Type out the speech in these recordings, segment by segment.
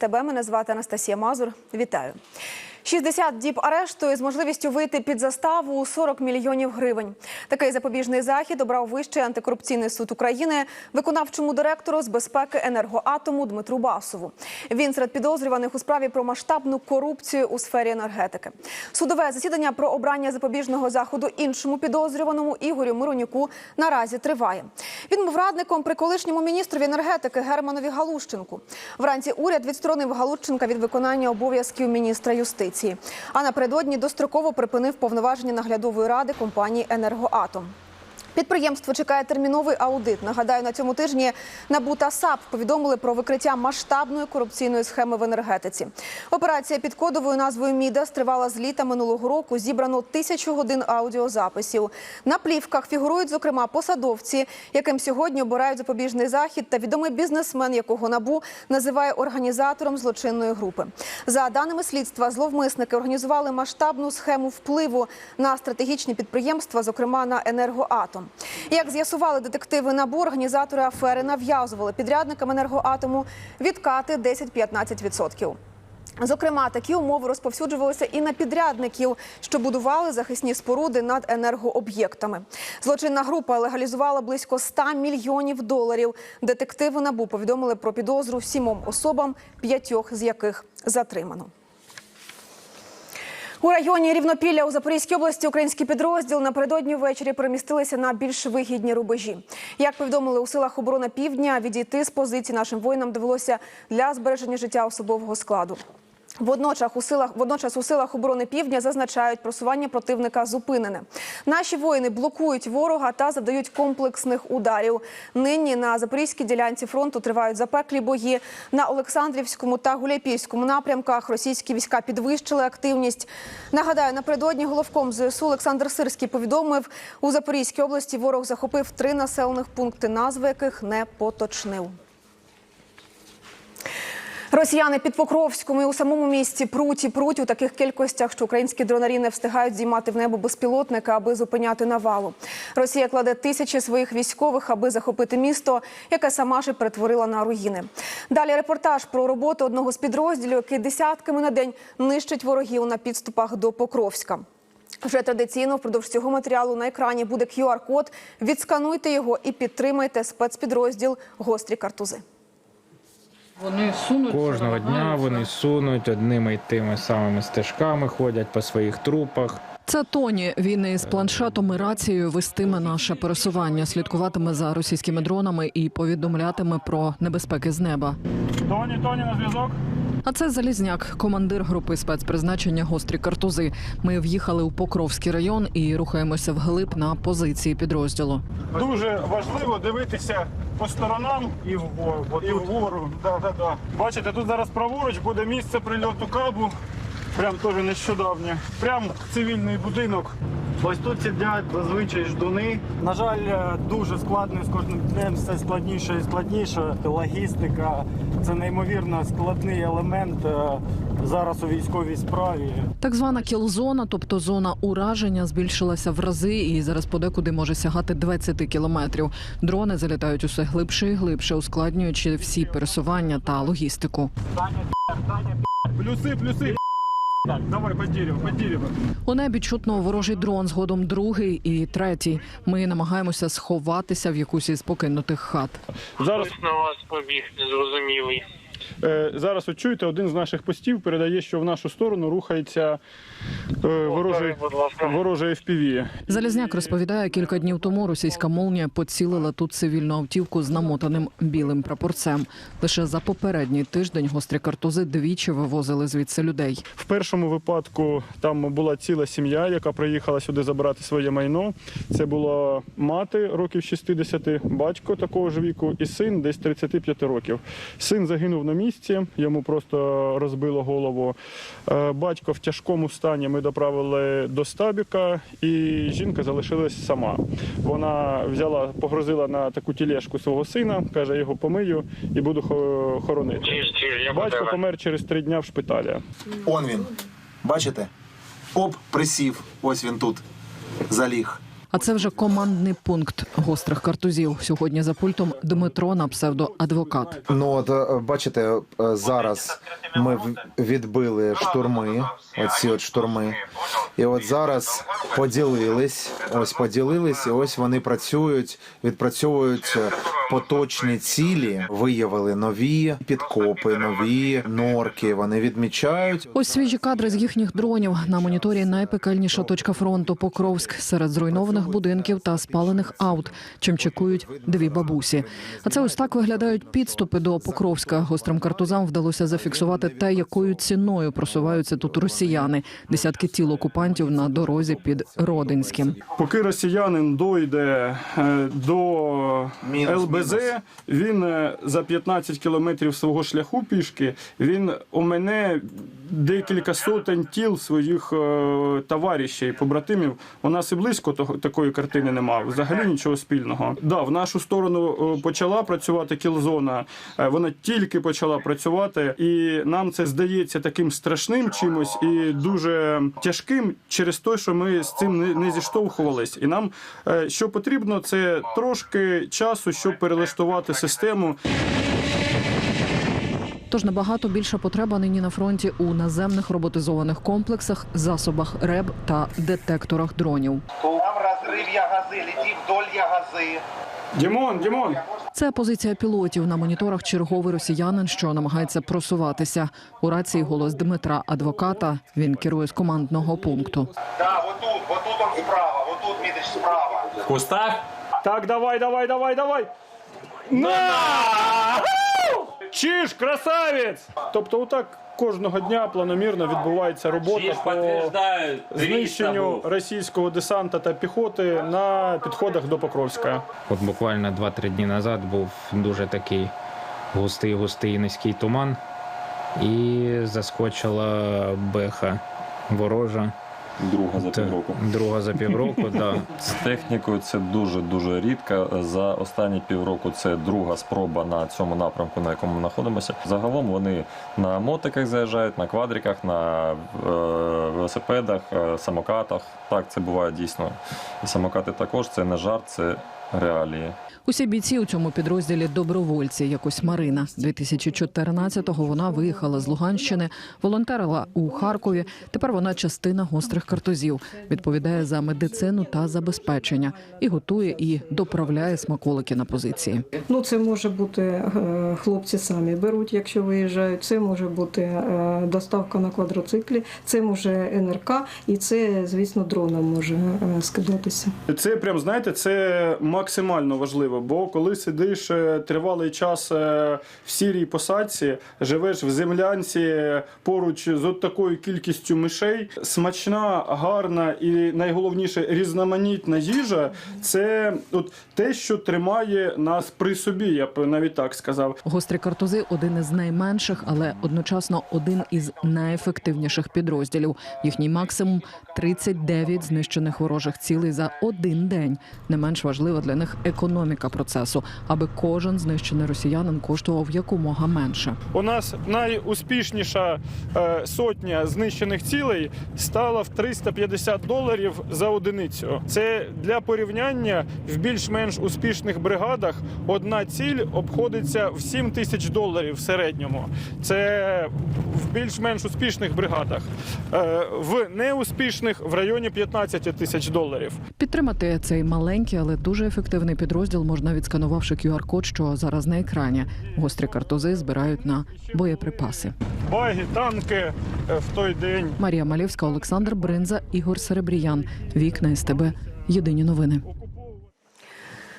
СТБ. Мене звати Анастасія Мазур. Вітаю. 60 діб арешту із можливістю вийти під заставу у 40 мільйонів гривень. Такий запобіжний захід обрав Вищий антикорупційний суд України виконавчому директору з безпеки енергоатому Дмитру Басову. Він серед підозрюваних у справі про масштабну корупцію у сфері енергетики. Судове засідання про обрання запобіжного заходу іншому підозрюваному Ігорю Миронюку наразі триває. Він був радником при колишньому міністрові енергетики Германові Галущенку. Вранці уряд відсторонив Галущенка від виконання обов'язків міністра юстиції. А напередодні достроково припинив повноваження наглядової ради компанії Енергоатом. Підприємство чекає терміновий аудит. Нагадаю, на цьому тижні НАБУ та САП повідомили про викриття масштабної корупційної схеми в енергетиці. Операція під кодовою назвою Мідас тривала з літа минулого року. Зібрано тисячу годин аудіозаписів. На плівках фігурують зокрема посадовці, яким сьогодні обирають запобіжний захід, та відомий бізнесмен, якого набу називає організатором злочинної групи. За даними слідства, зловмисники організували масштабну схему впливу на стратегічні підприємства, зокрема на енергоатом. Як з'ясували детективи НАБУ, організатори афери нав'язували підрядникам енергоатому відкати 10-15%. Зокрема, такі умови розповсюджувалися і на підрядників, що будували захисні споруди над енергооб'єктами. Злочинна група легалізувала близько 100 мільйонів доларів. Детективи НАБУ повідомили про підозру сімом особам, п'ятьох з яких затримано. У районі Рівнопілля у Запорізькій області український підрозділ напередодні ввечері перемістилися на більш вигідні рубежі. Як повідомили у силах оборони Півдня, відійти з позицій нашим воїнам довелося для збереження життя особового складу. Водночас у силах водночас у силах оборони півдня зазначають, просування противника зупинене. Наші воїни блокують ворога та завдають комплексних ударів. Нині на запорізькій ділянці фронту тривають запеклі бої. На Олександрівському та Гуляйпільському напрямках російські війська підвищили активність. Нагадаю, напередодні головком ЗСУ Олександр Сирський повідомив, у Запорізькій області ворог захопив три населених пункти, назви яких не поточнив. Росіяни під Покровськом і у самому місті пруть і пруть у таких кількостях, що українські дронарі не встигають здіймати в небо безпілотника, аби зупиняти навалу. Росія кладе тисячі своїх військових, аби захопити місто, яке сама ж перетворила на руїни. Далі репортаж про роботу одного з підрозділів, який десятками на день нищить ворогів на підступах до Покровська. Вже традиційно впродовж цього матеріалу на екрані буде QR-код. Відскануйте його і підтримайте спецпідрозділ Гострі картузи. Вони сунуть Кожного дня вони сунуть одними й тими самими стежками, ходять по своїх трупах. Це Тоні. Він із планшетом і рацією вестиме наше пересування, слідкуватиме за російськими дронами і повідомлятиме про небезпеки з неба. Тоні, Тоні, на зв'язок. А це Залізняк, командир групи спецпризначення гострі картузи. Ми в'їхали у Покровський район і рухаємося вглиб на позиції підрозділу. Дуже важливо дивитися по сторонам і вгору. І вгору. Да, да, да. Бачите, тут зараз праворуч буде місце прильоту кабу. Прям теж нещодавнє. Прям цивільний будинок. Ось тут сидять зазвичай ждуни. На жаль, е, дуже складно з кожним днем все складніше і складніше. Логістика це неймовірно складний елемент е, зараз у військовій справі. Так звана кілзона, тобто зона ураження, збільшилася в рази і зараз подекуди може сягати 20 кілометрів. Дрони залітають усе глибше і глибше, ускладнюючи всі пересування та логістику. Плюси, плюси. Так, давай по дерево, по дерево. У небі чутно ворожий дрон, згодом другий і третій. Ми намагаємося сховатися в якусь із покинутих хат. Зараз, на вас побіг, незрозумілий. Е, зараз от чуєте, один з наших постів передає, що в нашу сторону рухається е, ворожий, ворожий FPV. Залізняк розповідає, кілька днів тому російська молнія поцілила тут цивільну автівку з намотаним білим прапорцем. Лише за попередній тиждень гострі картузи двічі вивозили звідси людей. В першому випадку там була ціла сім'я, яка приїхала сюди забирати своє майно. Це була мати років 60, батько такого ж віку і син десь 35 років. Син загинув на місці, йому просто розбило голову. Е, Батько в тяжкому стані ми доправили до стабіка, і жінка залишилась сама. Вона взяла, погрозила на таку тілешку свого сина, каже, його помию і буду хоронити. Батько помер через три дня в шпиталі. Он він. Бачите? Оп, присів. Ось він тут. Заліг. А це вже командний пункт гострих картузів. Сьогодні за пультом Дмитро на псевдоадвокат. Ну от е, бачите, е, зараз ми відбили штурми, оці от штурми. І от зараз поділились, ось поділились, і ось вони працюють, відпрацьовують поточні цілі, виявили нові підкопи, нові норки. Вони відмічають. Ось свіжі кадри з їхніх дронів на моніторі. Найпекельніша точка фронту Покровськ серед зруйнованих будинків та спалених аут. Чим чекують дві бабусі. А це ось так виглядають підступи до Покровська. Гострим картузам вдалося зафіксувати те, якою ціною просуваються тут росіяни. Десятки тіл окупантів на дорозі під Родинським. Поки росіянин дойде е, до Мінус, Мінус. він е, за 15 кілометрів свого шляху пішки, він у мене декілька сотень тіл своїх е, товаришів, побратимів. У нас і близько того, такої картини немає. Взагалі нічого спільного. Да, в нашу сторону е, почала працювати кілзона. Вона тільки почала працювати, і нам це здається таким страшним чимось і дуже тяжким через те, що ми з цим не, зіштовхувались. І нам що потрібно, це трошки часу, щоб перелаштувати систему. Тож набагато більша потреба нині на фронті у наземних роботизованих комплексах, засобах РЕБ та детекторах дронів. Там разрыв ягозы, лети вдоль ягозы. Дімон, Дімон, Це позиція пілотів на моніторах. Черговий росіянин, що намагається просуватися. У рації голос Дмитра, адвоката. Він керує з командного пункту. Да, вот тут, вот тут он справа, вот тут Митрич справа. В кустах? так, давай, давай, давай, давай. На! Чиж, красавець! Тобто, отак кожного дня планомірно відбувається робота Чиж по знищенню російського десанта та піхоти на підходах до Покровська. От буквально 2-3 дні назад був дуже такий густий, густий низький туман, і заскочила беха ворожа. Друга за півроку. Друга за півроку, да. З технікою це дуже дуже рідко. За останні півроку це друга спроба на цьому напрямку, на якому ми знаходимося. Загалом вони на мотиках заїжджають, на квадриках, на е, велосипедах, е, самокатах. Так, це буває дійсно. І самокати також це не жарт, це реалії. Усі бійці у цьому підрозділі добровольці, як ось Марина. 2014-го вона виїхала з Луганщини, волонтерила у Харкові. Тепер вона частина гострих картузів, відповідає за медицину та забезпечення і готує і доправляє смаколики на позиції. Ну, це може бути е, хлопці самі беруть, якщо виїжджають. Це може бути е, доставка на квадроциклі, це може НРК, і це, звісно, дроном може е, скидатися. Це прям знаєте, це максимально важливо. Бо коли сидиш е, тривалий час е, в сірій посадці, живеш в землянці поруч з от такою кількістю мишей, смачна, гарна і найголовніше різноманітна їжа це от те, що тримає нас при собі, я б навіть так сказав. Гострі картузи один із найменших, але одночасно один із найефективніших підрозділів. Їхній максимум 39 знищених ворожих цілей за один день. Не менш важлива для них економіка процесу, аби кожен знищений росіянин коштував якомога менше. У нас найуспішніша е, сотня знищених цілей стала в 350 доларів за одиницю. Це для порівняння в більш-менш успішних бригадах одна ціль обходиться в 7 тисяч доларів в середньому. Це в більш-менш успішних бригадах. Е, в неуспішних в районі 15 тисяч доларів. Підтримати цей маленький, але дуже ефективний підрозділ можна відсканувавши QR-код, що зараз на екрані. Гострі картузи збирають на боєприпаси. Баги, танки е, в той день. Марія Малівська, Олександр Бринза, Ігор Серебріян. Вікна СТБ. Єдині новини.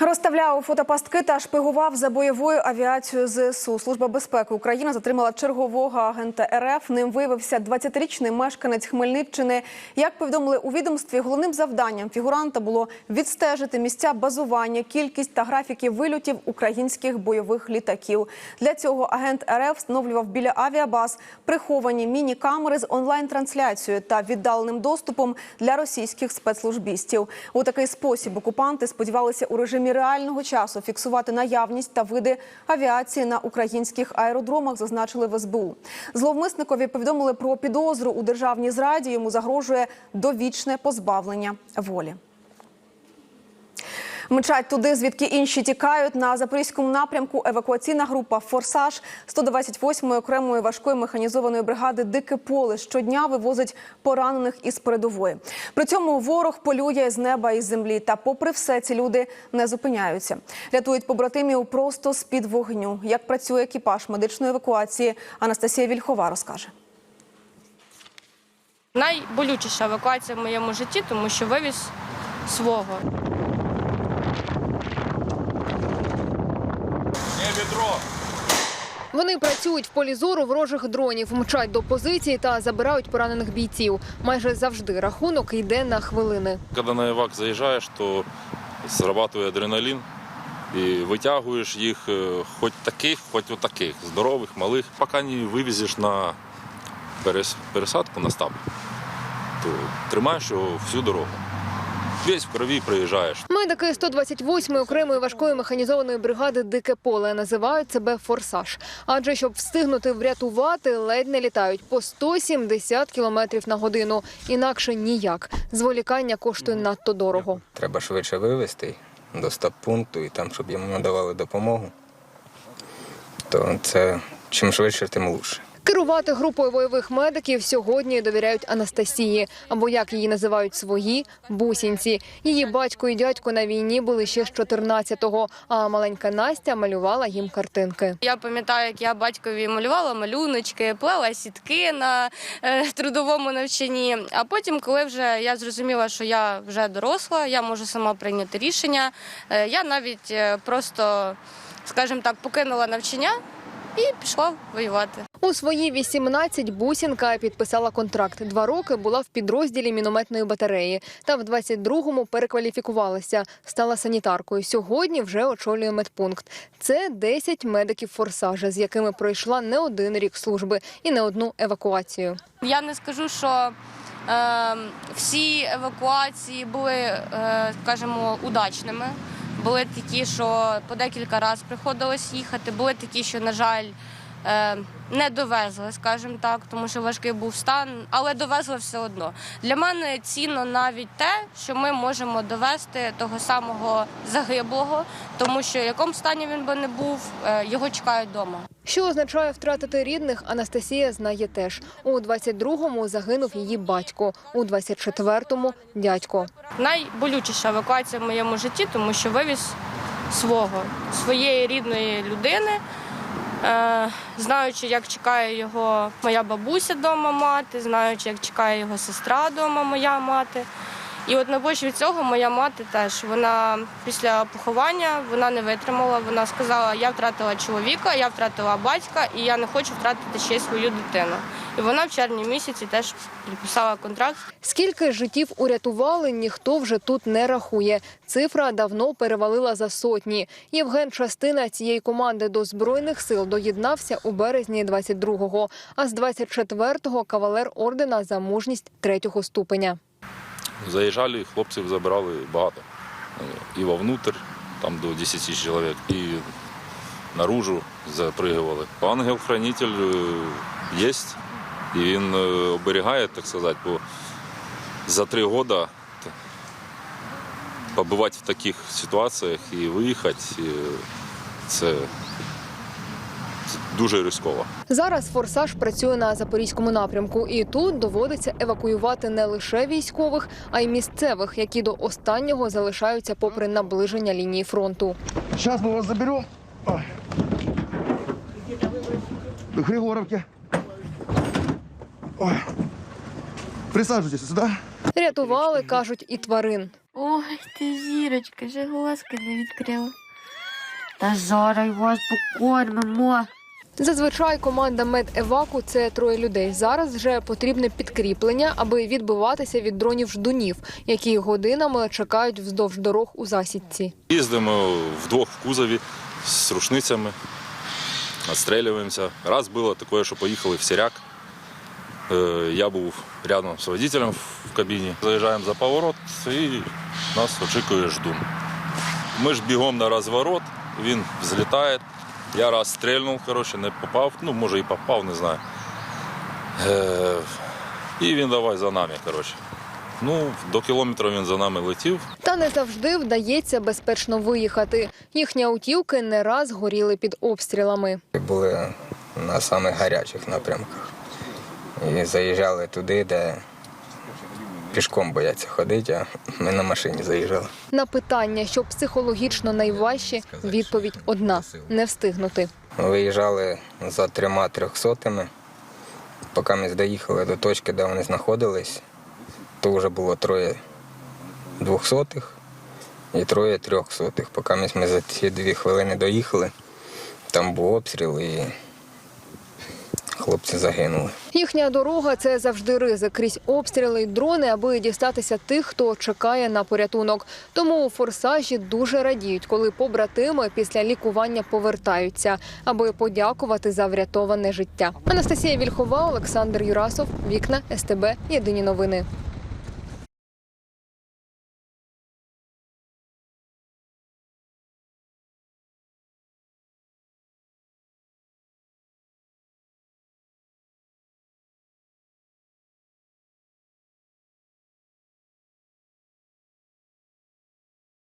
Розставляв фотопастки та шпигував за бойовою авіацією ЗСУ. Служба безпеки України затримала чергового агента РФ. Ним виявився 20-річний мешканець Хмельниччини. Як повідомили у відомстві, головним завданням фігуранта було відстежити місця базування, кількість та графіки вильотів українських бойових літаків. Для цього агент РФ встановлював біля авіабаз приховані міні-камери з онлайн-трансляцією та віддаленим доступом для російських спецслужбістів. У такий спосіб окупанти сподівалися у режимі реального часу фіксувати наявність та види авіації на українських аеродромах, зазначили в СБУ. Зловмисникові повідомили про підозру у державній зраді. Йому загрожує довічне позбавлення волі. Мчать туди, звідки інші тікають. На запорізькому напрямку евакуаційна група Форсаж 128-ї окремої важкої механізованої бригади Дике поле щодня вивозить поранених із передової. При цьому ворог полює з неба і землі. Та, попри все, ці люди не зупиняються. Рятують побратимів просто з під вогню. Як працює екіпаж медичної евакуації, Анастасія Вільхова розкаже. Найболючіша евакуація в моєму житті, тому що вивіз свого. Вони працюють в полі зору ворожих дронів, мчать до позиції та забирають поранених бійців. Майже завжди рахунок йде на хвилини. Когда на ивак заезжаешь, то срабатывает адреналин, и вытягиваешь их э, хоть таких, хоть вот таких, здоровых, малых. Пока не вывезешь на перес- пересадку на стаб, то тримаєш його всю дорогу. Весь в крові приїжджаєш. Медики 128-ї окремої важкої механізованої бригади Дике поле називають себе форсаж. Адже щоб встигнути врятувати, ледь не літають по 170 кілометрів на годину. Інакше ніяк. Зволікання коштує надто дорого. Треба швидше вивезти до стаб-пункту і там, щоб йому надавали допомогу. То це чим швидше, тим лучше. Керувати групою бойових медиків сьогодні довіряють Анастасії, або як її називають свої бусінці. Її батько і дядько на війні були ще з 14-го, а маленька Настя малювала їм картинки. Я пам'ятаю, як я батькові малювала малюночки, плела сітки на е, трудовому навчанні. А потім, коли вже я зрозуміла, що я вже доросла, я можу сама прийняти рішення. е, я навіть е, просто, скажімо так, покинула навчання і пішла воювати. У свої 18 бусінка підписала контракт. Два роки була в підрозділі мінометної батареї. Та в 22-му перекваліфікувалася, стала санітаркою. Сьогодні вже очолює медпункт. Це 10 медиків форсажа, з якими пройшла не один рік служби і не одну евакуацію. Я не скажу, що е, всі евакуації були, е, скажімо, удачними. Були такі, що по декілька разів приходилось їхати. Були такі, що, на жаль, не довезли, скажімо так, тому що важкий був стан, але довезли все одно. Для мене цінно навіть те, що ми можемо довести того самого загиблого, тому що в якому стані він би не був, е, його чекають вдома. Що означає втратити рідних, Анастасія знає теж. У 22-му загинув її батько, у 24-му – дядько. Найболючіша евакуація в моєму житті, тому що вивіз свого, своєї рідної людини, е, знаючи, як чекає його моя бабуся вдома мати, знаючи, як чекає його сестра вдома, моя мати. І от на почві цього моя мати теж вона після поховання вона не витримала. Вона сказала: я втратила чоловіка, я втратила батька, і я не хочу втратити ще свою дитину. І вона в червні місяці теж підписала контракт. Скільки життів урятували, ніхто вже тут не рахує. Цифра давно перевалила за сотні. Євген частина цієї команди до збройних сил доєднався у березні 22-го, а з 24-го – кавалер ордена за мужність третього ступеня. Заїжджали, хлопців забирали багато. Е, І вовнутрь, там до 10 чоловік, і наружу запригували. Ангел-хранитель є, і він е, оберігає, так сказати, бо за три роки побувати в таких ситуаціях і виїхати це, дуже ризиково. Зараз форсаж працює на запорізькому напрямку, і тут доводиться евакуювати не лише військових, а й місцевих, які до останнього залишаються попри наближення лінії фронту. Сейчас мы вас заберем. Ой. Григоровки. Ой. Присаживайтесь сюда. Рятували, кажуть, і тварин. Ой, ти зірочка, вже глазки не відкрила. Та зараз вас покормимо. Зазвичай команда медеваку це троє людей. Зараз вже потрібне підкріплення, аби відбиватися від дронів ждунів, які годинами чекають вздовж дорог у засідці. Їздимо вдвох в кузові з рушницями, відстрілюємося. Раз було таке, що поїхали в Сіряк. Е, Я був рядом з водителем в кабіні. Заїжджаємо за поворот і нас очікує ждун. Ми ж бігом на розворот, він взлітає. Я раз стрільнув, коротше, не попав. Ну, може і попав, не знаю. Е, І він давай за нами. коротше. Ну, до кілометра він за нами летів. Та Та не завжди вдається безпечно виїхати. Їхні автівки не раз горіли під обстрілами. Були на самих гарячих напрямках. І заїжджали туди, де пішком бояться ходити, а ми на машині заїжджали. На питання, що психологічно найважче, відповідь одна не встигнути. Виїжджали за трьома трьохсотими. Поки ми доїхали до точки, де вони знаходились, то вже було троє двохсотих і троє трьохсотих. Поки ми за ці дві хвилини доїхали, там був обстріл і хлопці загинули. Їхня дорога це завжди ризик крізь обстріли й дрони, аби дістатися тих, хто чекає на порятунок. Тому у форсажі дуже радіють, коли побратими після лікування повертаються, аби подякувати за врятоване життя. Анастасія Вільхова, Олександр Юрасов, вікна СТБ. Єдині новини.